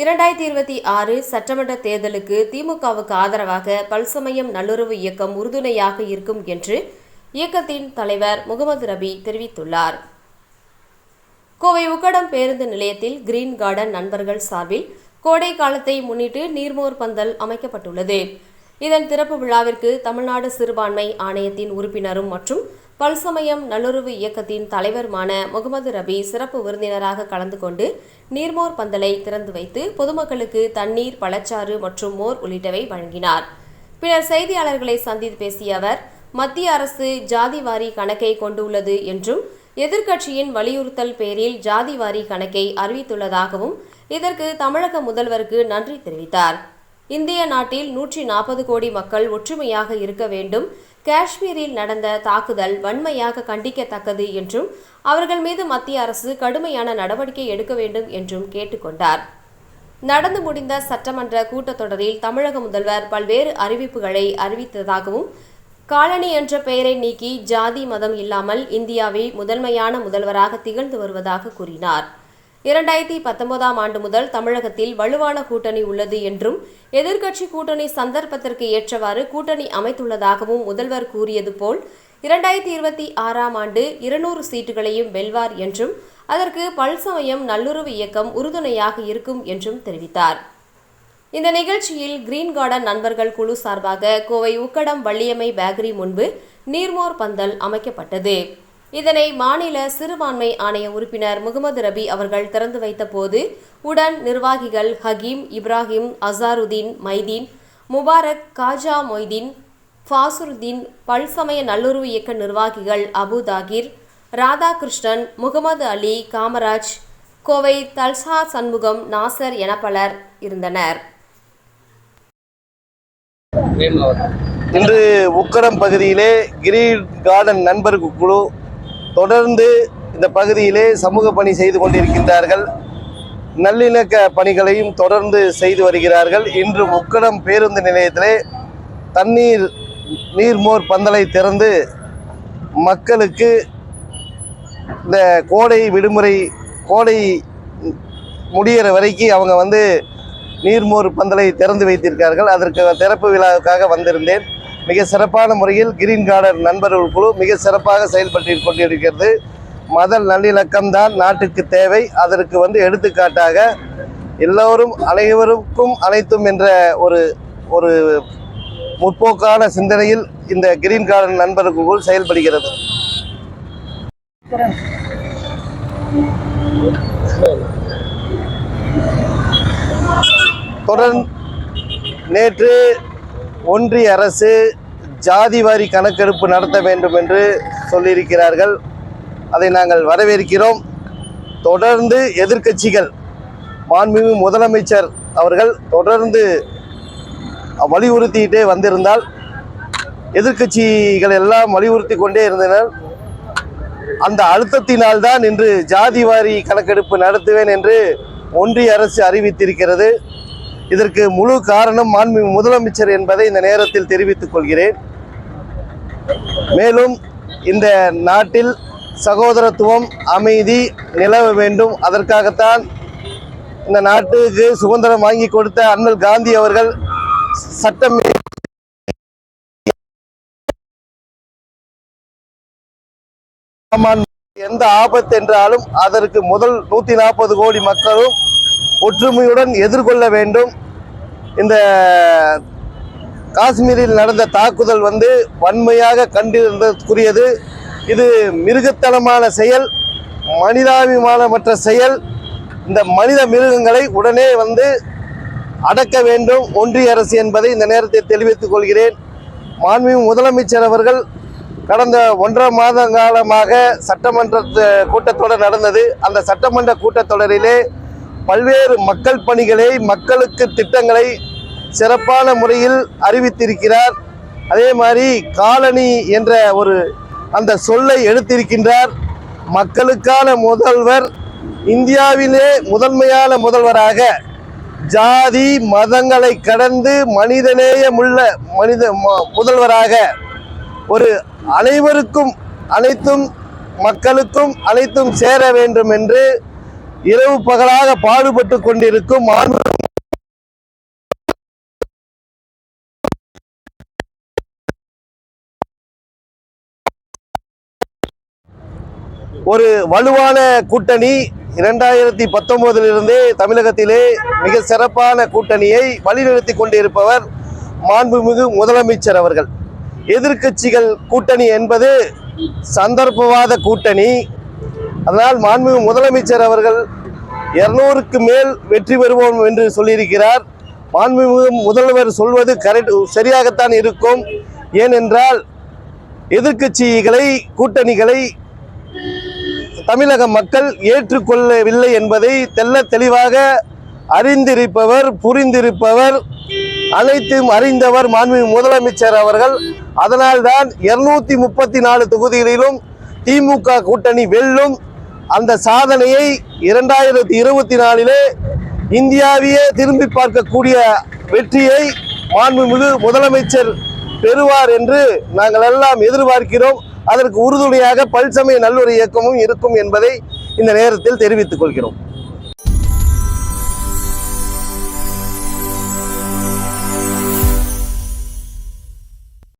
இரண்டாயிரத்தி இருபத்தி ஆறு சட்டமன்ற தேர்தலுக்கு திமுகவுக்கு ஆதரவாக பல்சமயம் நல்லுறவு இயக்கம் உறுதுணையாக இருக்கும் என்று இயக்கத்தின் தலைவர் முகமது ரபி தெரிவித்துள்ளார். கோவை உக்கடம் பேருந்து நிலையத்தில் கிரீன் கார்டன் நண்பர்கள் சார்பில் கோடை காலத்தை முன்னிட்டு நீர்மோர் பந்தல் அமைக்கப்பட்டுள்ளது. இதன் திறப்பு விழாவிற்கு தமிழ்நாடு சிறுபான்மை ஆணையத்தின் உறுப்பினரும் மற்றும் பல்சமயம் நல்லுறவு இயக்கத்தின் தலைவருமான முகமது ரபி சிறப்பு விருந்தினராக கலந்து கொண்டு நீர்மோர் பந்தலை திறந்து வைத்து பொதுமக்களுக்கு தண்ணீர் பழச்சாறு மற்றும் மோர் உள்ளிட்டவை வழங்கினார். பின்னர் செய்தியாளர்களை சந்தித்து பேசிய அவர் மத்திய அரசு ஜாதிவாரி கணக்கை கொண்டுள்ளது என்றும் எதிர்க்கட்சியின் வலியுறுத்தல் பேரில் ஜாதிவாரி கணக்கை அறிவித்துள்ளதாகவும் இதற்கு தமிழக முதல்வருக்கு நன்றி தெரிவித்தார். இந்திய நாட்டில் நூற்றி நாற்பது கோடி மக்கள் ஒற்றுமையாக இருக்க வேண்டும். காஷ்மீரில் நடந்த தாக்குதல் வன்மையாக கண்டிக்கத்தக்கது என்றும் அவர்கள் மீது மத்திய அரசு கடுமையான நடவடிக்கை எடுக்க வேண்டும் என்றும் கேட்டுக்கொண்டார். நடந்து முடிந்த சட்டமன்ற கூட்டத்தொடரில் தமிழக முதல்வர் பல்வேறு அறிவிப்புகளை அறிவித்ததாகவும் காலனி என்ற பெயரை நீக்கி ஜாதி மதம் இல்லாமல் இந்தியாவில் முதன்மையான முதல்வராக திகழ்ந்து வருவதாக கூறினார். இரண்டாயிரத்தி பத்தொன்பதாம் ஆண்டு முதல் தமிழகத்தில் வலுவான கூட்டணி உள்ளது என்றும் எதிர்க்கட்சி கூட்டணி சந்தர்ப்பத்திற்கு ஏற்றவாறு கூட்டணி அமைத்துள்ளதாகவும் முதல்வர் கூறியது போல் இரண்டாயிரத்தி இருபத்தி ஆறாம் ஆண்டு இருநூறு சீட்டுகளையும் வெல்வார் என்றும் அதற்கு பல்சமயம் நல்லுறவு இயக்கம் உறுதுணையாக இருக்கும் என்றும் தெரிவித்தார். இந்த நிகழ்ச்சியில் கிரீன் கார்டன் நண்பர்கள் குழு சார்பாக கோவை உக்கடம் வள்ளியம்மை பேக்கரி முன்பு நீர்மோர் பந்தல் அமைக்கப்பட்டது. இதனை மாநில சிறுபான்மை ஆணைய உறுப்பினர் முகமது ரபி அவர்கள் திறந்து வைத்த போது உடன் நிர்வாகிகள் ஹகீம் இப்ராஹிம் அசாருதீன் மைதீன் முபாரக் காஜா மொய்தீன் ஃபாசுருதீன் பல்சமய நல்லுறவு இயக்க நிர்வாகிகள் அபு தாகிர் ராதாகிருஷ்ணன் முகமது அலி காமராஜ் கோவை தல்சா சண்முகம் நாசர் என பலர் இருந்தனர். இன்று உக்கரம் பகுதியிலே கிரீன் கார்டன் நண்பர்கள் குழு தொடர்ந்து இந்த பகுதியிலே சமூக பணி செய்து கொண்டிருக்கின்றார்கள். நல்லிணக்க பணிகளையும் தொடர்ந்து செய்து வருகிறார்கள். இன்று உக்கடம் பேருந்து நிலையத்திலே தண்ணீர் நீர்மோர் பந்தலை திறந்து மக்களுக்கு இந்த கோடை விடுமுறை கோடை முடிகிற வரைக்கும் அவங்க வந்து நீர்மோர் பந்தலை திறந்து வைத்திருக்கார்கள். அதற்கு திறப்பு விழாவுக்காக வந்திருந்தேன். மிக சிறப்பான முறையில் கிரீன் கார்டன் நண்பர்கள் குழு மிக சிறப்பாக செயல்பட்டு கொண்டிருக்கிறது. மத நல்லிணக்கம்தான் நாட்டுக்கு தேவை. அதற்கு வந்து எடுத்துக்காட்டாக எல்லோரும் அனைவருக்கும் அனைத்தும் என்ற ஒரு ஒரு முற்போக்கான சிந்தனையில் இந்த கிரீன் கார்டன் நண்பர்கள் செயல்படுகிறது. தொடர்ந்து நேற்று ஒன்றிய அரசு ஜாதிவாரி கணக்கெடுப்பு நடத்த வேண்டும் என்று சொல்லியிருக்கிறார்கள். அதை நாங்கள் வரவேற்கிறோம். தொடர்ந்து எதிர்க்கட்சிகள் மாண்புமிகு முதலமைச்சர் அவர்கள் தொடர்ந்து வலியுறுத்திட்டே வந்திருந்தால் எதிர்க்கட்சிகள் எல்லாம் வலியுறுத்தி கொண்டே இருந்தனர். அந்த அழுத்தத்தினால்தான் இன்று ஜாதிவாரி கணக்கெடுப்பு நடத்துவேன் என்று ஒன்றிய அரசு அறிவித்திருக்கிறது. இதற்கு முழு காரணம் மாண்புமிகு முதலமைச்சர் என்பதை இந்த நேரத்தில் தெரிவித்துக் கொள்கிறேன். மேலும் இந்த நாட்டில் சகோதரத்துவம் அமைதி நிலவ வேண்டும். அதற்காகத்தான் இந்த நாட்டுக்கு சுதந்திரம் வாங்கி கொடுத்த அண்ணல் காந்தி அவர்கள் சட்டம் எந்த ஆபத்து என்றாலும் அதற்கு முதல் நூத்தி நாற்பது கோடி மக்களும் ஒற்றுமையுடன் எதிர்கொள்ள வேண்டும். இந்த காஷ்மீரில் நடந்த தாக்குதல் வந்து வன்மையாக கண்டிருந்ததற்குரியது இது மிருகத்தனமான செயல் மனிதாபிமானமற்ற செயல். இந்த மனித மிருகங்களை உடனே வந்து அடக்க வேண்டும். ஒன்றிய அரசு என்பதை இந்த நேரத்தில் தெரிவித்துக் கொள்கிறேன். மாண்பு முதலமைச்சர் அவர்கள் கடந்த ஒன்றரை மாத காலமாக சட்டமன்ற கூட்டத்தொடர் நடந்தது. அந்த சட்டமன்ற கூட்டத்தொடரிலே பல்வேறு மக்கள் பணிகளை மக்களுக்கு திட்டங்களை சிறப்பான முறையில் அறிவித்திருக்கிறார். அதே மாதிரி காலனி என்ற ஒரு அந்த சொல்லை எடுத்திருக்கின்றார். மக்களுக்கான முதல்வர் இந்தியாவிலே முதன்மையான முதல்வராக ஜாதி மதங்களை கடந்து மனிதநேயமுள்ள மனித ம- முதல்வராக ஒரு அனைவருக்கும் அனைத்தும் மக்களுக்கும் அனைத்தும் சேர வேண்டும் என்று இரவு பகலாக பாடுபட்டு கொண்டிருக்கும் மாண்பு ஒரு வலுவான கூட்டணி இரண்டாயிரத்தி பத்தொன்பதிலிருந்தே தமிழகத்திலே மிக சிறப்பான கூட்டணியை வழிநிறுத்தி கொண்டிருப்பவர் மாண்புமிகு முதலமைச்சர் அவர்கள். எதிர்க்கட்சிகள் கூட்டணி என்பது சந்தர்ப்பவாத கூட்டணி. அதனால் மாண்புமிகு முதலமைச்சர் அவர்கள் இருநூறுக்கு மேல் வெற்றி பெறுவோம் என்று சொல்லியிருக்கிறார். மாண்புமிகு முதல்வர் சொல்வது கரெக்ட் சரியாகத்தான் இருக்கும். ஏனென்றால் எதிர்க்கட்சிகளை கூட்டணிகளை தமிழக மக்கள் ஏற்றுக்கொள்ளவில்லை என்பதை தெள்ள தெளிவாக அறிந்திருப்பவர் புரிந்திருப்பவர் அனைத்தும் அறிந்தவர் மாண்பு முதலமைச்சர் அவர்கள். அதனால்தான் இருநூத்தி முப்பத்தி நாலு தொகுதிகளிலும் திமுக கூட்டணி வெல்லும். அந்த சாதனையை இரண்டாயிரத்தி இருபத்தி நாலிலே இந்தியாவையே திரும்பி பார்க்கக்கூடிய வெற்றியை மாண்புமிகு முதலமைச்சர் பெறுவார் என்று நாங்கள் எல்லாம் எதிர்பார்க்கிறோம். அதற்கு உறுதுணையாக பல்சமய நல்லொரு இயக்கமும் இருக்கும் என்பதை இந்த நேரத்தில் தெரிவித்துக் கொள்கிறோம்.